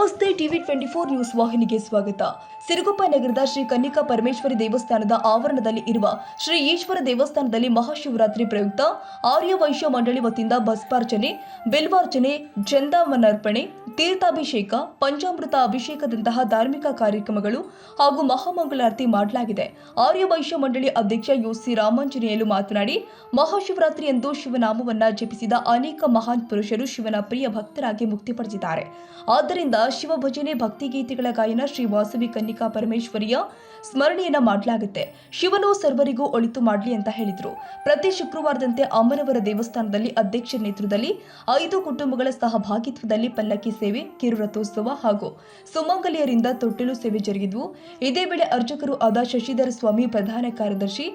Somos TV twenty four news ವಾಹಿನಿಗೆ ಸ್ವಾಗತ. ಸಿರುಗುಪ್ಪ ನಗರದ ಶ್ರೀ ಕನ್ನಿಕಾ ಪರಮೇಶ್ವರಿ ದೇವಸ್ಥಾನದ ಆವರಣದಲ್ಲಿ ಇರುವ ಶ್ರೀ ಈಶ್ವರ ದೇವಸ್ಥಾನದಲ್ಲಿ ಮಹಾಶಿವರಾತ್ರಿ ಪ್ರಯುಕ್ತ ಆರ್ಯ ವೈಶ್ಯ ಮಂಡಳಿ ವತಿಯಿಂದ ಭಸ್ಪಾರ್ಚನೆ ಬಿಲ್ವಾರ್ಚನೆ ಚಂದಾಮನರ್ಪಣೆ ತೀರ್ಥಾಭಿಷೇಕ, ಪಂಚಾಮೃತ ಅಭಿಷೇಕದಂತಹ ಧಾರ್ಮಿಕ ಕಾರ್ಯಕ್ರಮಗಳು ಹಾಗೂ ಮಹಾಮಂಗಳಾರತಿ ಮಾಡಲಾಗಿದೆ. ಆರ್ಯ ವೈಶ್ಯ ಮಂಡಳಿ ಅಧ್ಯಕ್ಷ ಯುಸಿ ರಾಮಾಂಜನೇಯಲು ಮಾತನಾಡಿ, ಮಹಾಶಿವರಾತ್ರಿ ಎಂದು ಶಿವನಾಮವನ್ನ ಜಪಿಸಿದ ಅನೇಕ ಮಹಾನ್ ಪುರುಷರು ಶಿವನ ಪ್ರಿಯ ಭಕ್ತರಾಗಿ ಮುಕ್ತಿ ಪಡೆದಿದ್ದಾರೆ. ಆದ್ದರಿಂದ ಶಿವ ಭಜನೆ ಭಕ್ತಿ ಗೀತೆಗಳ ಗಾಯನ ಶ್ರೀ ವಾಸವಿ ಕನ್ನಿಕಾ ಪರಮೇಶ್ವರಿಯ ಸ್ಮರಣೆಯನ್ನ ಮಾಡಲಾಗುತ್ತೆ. ಶಿವನು ಸರ್ವರಿಗೂ ಒಳಿತು ಮಾಡಲಿ ಅಂತ ಹೇಳಿದರು. ಪ್ರತಿ ಶುಕ್ರವಾರದಂತೆ ಅಮ್ಮನವರ ದೇವಸ್ಥಾನದಲ್ಲಿ ಅಧ್ಯಕ್ಷ ನೇತೃತ್ವದಲ್ಲಿ ಐದು ಕುಟುಂಬಗಳ ಸಹಭಾಗಿತ್ವದಲ್ಲಿ ಪಲ್ಲಕ್ಕಿ ಸೇವೆ, ಕಿರುರಥೋತ್ಸವ ಹಾಗೂ ಸುಮಂಗಲಿಯರಿಂದ ತೊಟ್ಟಿಲು ಸೇವೆ ಜರುಗಿದ್ವು. ಇದೇ ವೇಳೆ ಅರ್ಚಕರು ಆದ ಶಶಿಧರ ಸ್ವಾಮಿ ಪ್ರಧಾನ ಕಾರ್ಯದರ್ಶಿ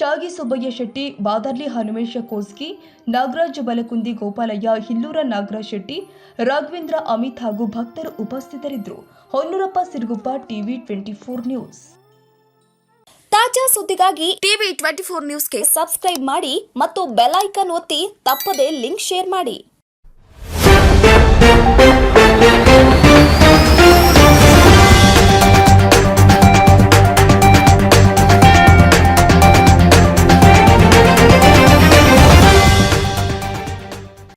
ಚಾಗಿ ಸುಬ್ಬಯ್ಯ ಶೆಟ್ಟಿ, ಬಾದರ್ಲಿ ಹನುಮೇಶ ಕೋಸ್ಗಿ, ನಾಗರಾಜ್ ಬಲಕುಂದಿ ಗೋಪಾಲಯ್ಯ, ಹಿಲ್ಲೂರ ನಾಗರಾಜ್ ಶೆಟ್ಟಿ, ರಾಘವೇಂದ್ರ ಅಮಿತ್ ಹಾಗೂ ಭಕ್ತರು ಉಪಸ್ಥಿತರಿದ್ದರು. Honnurappa Siruguppa, TV twenty four news. ತಾಜಾ ಸುದ್ದಿಗಾಗಿ ಟಿವಿ ಟ್ವೆಂಟಿ ಫೋರ್ ನ್ಯೂಸ್ಗೆ ಸಬ್ಸ್ಕ್ರೈಬ್ ಮಾಡಿ ಮತ್ತು ಬೆಲ್ ಐಕನ್ ಒತ್ತಿ ತಪ್ಪದೇ ಲಿಂಕ್ ಶೇರ್ ಮಾಡಿ.